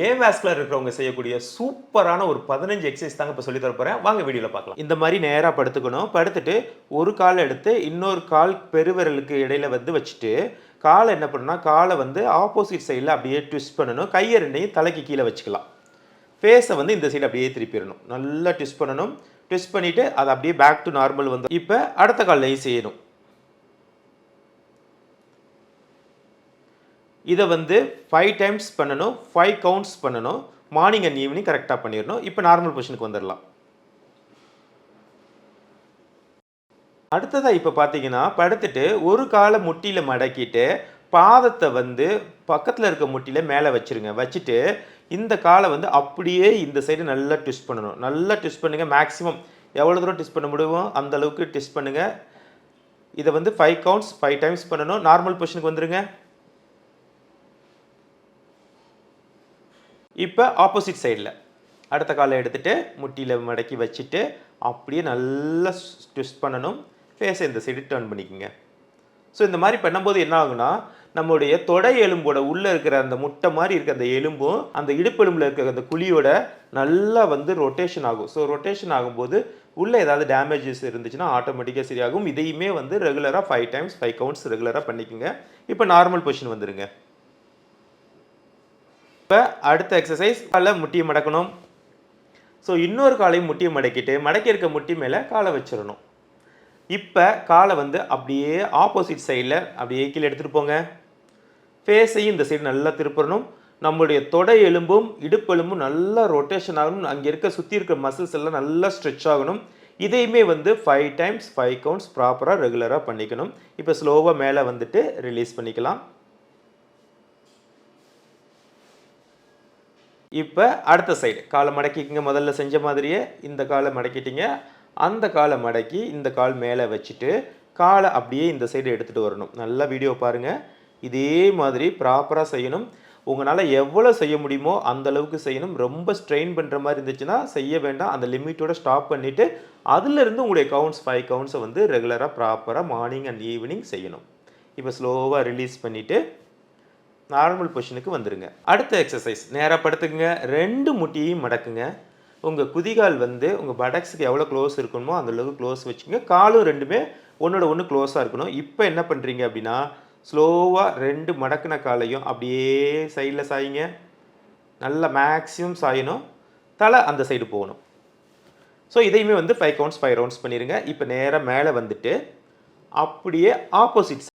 ஏ vascular இருக்கிறவங்க செய்யக்கூடிய சூப்பரான ஒரு பதினஞ்சு எக்ஸசைஸ் தாங்க இப்போ சொல்லி தரப்போகிறேன் வாங்க வீடியோவில் பார்க்கலாம். இந்த மாதிரி நேராக படுத்துக்கணும். படுத்துட்டு ஒரு கால் எடுத்து இன்னொரு கால் பெருவிரலுக்கு இடையில வந்து வச்சுட்டு காலை என்ன பண்ணுன்னா காலை வந்து ஆப்போசிட் சைடில் அப்படியே ட்விஸ்ட் பண்ணணும். கையை ரெண்டையும் தலைக்கு கீழே வச்சுக்கலாம். ஃபேஸை வந்து இந்த சைடு அப்படியே திருப்பிடணும். நல்லா ட்விஸ்ட் பண்ணணும். ட்விஸ்ட் பண்ணிவிட்டு அதை அப்படியே பேக் டு நார்மல் வந்து இப்போ அடுத்த கால்லையும் செய்யணும். இதை வந்து ஃபைவ் டைம்ஸ் பண்ணணும் ஃபைவ் கவுண்ட்ஸ் பண்ணணும். மார்னிங் அண்ட் ஈவினிங் கரெக்டாக பண்ணிடணும் இப்போ நார்மல் பொசிஷனுக்கு வந்துடலாம் அடுத்ததாக இப்போ பார்த்தீங்கன்னா படுத்துட்டு ஒரு காலை முட்டியில் மடக்கிட்டு பாதத்தை வந்து பக்கத்தில் இருக்க முட்டியில் மேலே வச்சிருங்க. வச்சுட்டு இந்த காலை வந்து அப்படியே இந்த சைடு நல்லா ட்விஸ்ட் பண்ணணும். நல்லா ட்விஸ்ட் பண்ணுங்கள் மேக்ஸிமம் எவ்வளோ தூரம் ட்விஸ்ட் பண்ண முடியுமோ அந்த அளவுக்கு ட்விஸ்ட் பண்ணுங்கள் இதை வந்து ஃபைவ் கவுண்ட்ஸ் ஃபைவ் டைம்ஸ் பண்ணணும். நார்மல் பொசிஷனுக்கு வந்துடுங்க இப்போ ஆப்போசிட் சைடில் அடுத்த காலை எடுத்துகிட்டு முட்டியில் மடக்கி வச்சுட்டு அப்படியே நல்லா ட்விஸ்ட் பண்ணணும். ஃபேஸை இந்த சைடு டர்ன் பண்ணிக்கோங்க. ஸோ இந்த மாதிரி பண்ணும்போது என்ன ஆகுனா நம்மளுடைய தொடை எலும்போட உள்ளே இருக்கிற அந்த முட்டை மாதிரி இருக்கிற அந்த எலும்பும் அந்த இடுப்பெலும்பில் இருக்கிற அந்த குழியோட நல்லா வந்து ரொட்டேஷன் ஆகும். ஸோ ரொட்டேஷன் ஆகும்போது உள்ளே ஏதாவது டேமேஜஸ் இருந்துச்சுன்னா ஆட்டோமேட்டிக்காக சரியாகும். இதையுமே வந்து ரெகுலராக ஃபைவ் டைம்ஸ் ஃபைவ் கவுண்ட்ஸ் ரெகுலராக பண்ணிக்கோங்க. இப்போ நார்மல் பொசிஷன் வந்துடுங்க இப்போ அடுத்த எக்ஸசைஸ் காலை முட்டியை மடக்கணும். ஸோ இன்னொரு காலையும் முட்டியை மடக்கிட்டு மடக்கி இருக்க முட்டி மேலே காலை வச்சிடணும். இப்போ காலை வந்து அப்படியே ஆப்போசிட் சைடில் அப்படியே கீழே எடுத்துகிட்டு போங்க. ஃபேஸையும் இந்த சைடு நல்லா திருப்பணும். நம்மளுடைய தொடை எலும்பும் இடுப்பெலும்பும் நல்லா ரொட்டேஷன் ஆகணும். அங்கே இருக்க சுற்றி இருக்க மசில்ஸ் எல்லாம் நல்லா ஸ்ட்ரெச் ஆகணும். இதையுமே வந்து ஃபைவ் டைம்ஸ் ஃபைவ் கவுண்ட்ஸ் ப்ராப்பராக ரெகுலராக பண்ணிக்கணும். இப்போ ஸ்லோவாக மேலே வந்துட்டு ரிலீஸ் பண்ணிக்கலாம். இப்போ அடுத்த சைடு காலை மடக்கிக்கங்க முதல்ல செஞ்ச மாதிரியே இந்த காலை மடக்கிட்டீங்க. அந்த காலை மடக்கி இந்த கால் மேலே வச்சுட்டு காலை அப்படியே இந்த சைடு எடுத்துகிட்டு வரணும். நல்லா வீடியோ பாருங்கள் இதே மாதிரி ப்ராப்பராக செய்யணும். உங்களால் எவ்வளோ செய்ய முடியுமோ அந்த அளவுக்கு செய்யணும். ரொம்ப ஸ்ட்ரெயின் பண்ணுற மாதிரி இருந்துச்சுன்னா செய்ய வேண்டாம். அந்த லிமிட்டோட ஸ்டாப் பண்ணிவிட்டு அதுலேருந்து உங்களுடைய கவுண்ட்ஸ் ஃபைவ் கவுண்ட்ஸை வந்து ரெகுலராக ப்ராப்பராக மார்னிங் அண்ட் ஈவினிங் செய்யணும். இப்போ ஸ்லோவாக ரிலீஸ் பண்ணிவிட்டு நார்மல் பொசிஷனுக்கு வந்துடுங்க அடுத்த எக்ஸசைஸ் நேராக படுத்துக்குங்க. ரெண்டு முட்டியையும் மடக்குங்க. உங்கள் குதிகால் வந்து உங்கள் படக்ஸுக்கு எவ்வளோ க்ளோஸ் இருக்கணுமோ அந்த அளவுக்கு க்ளோஸ் வச்சுக்கோங்க. காலும் ரெண்டுமே ஒன்றோட ஒன்று க்ளோஸாக இருக்கணும். இப்போ என்ன பண்ணுறீங்க அப்படின்னா ஸ்லோவாக ரெண்டு மடக்கின காலையும் அப்படியே சைடில் சாயிங்க. நல்லா மேக்ஸிமம் சாயணும். தலை அந்த சைடு போகணும். ஸோ இதையுமே வந்து ஃபைவ் கவுண்ட்ஸ் ஃபைவ் ரவுண்ட்ஸ் பண்ணிடுங்க இப்போ நேராக மேலே வந்துட்டு அப்படியே ஆப்போசிட்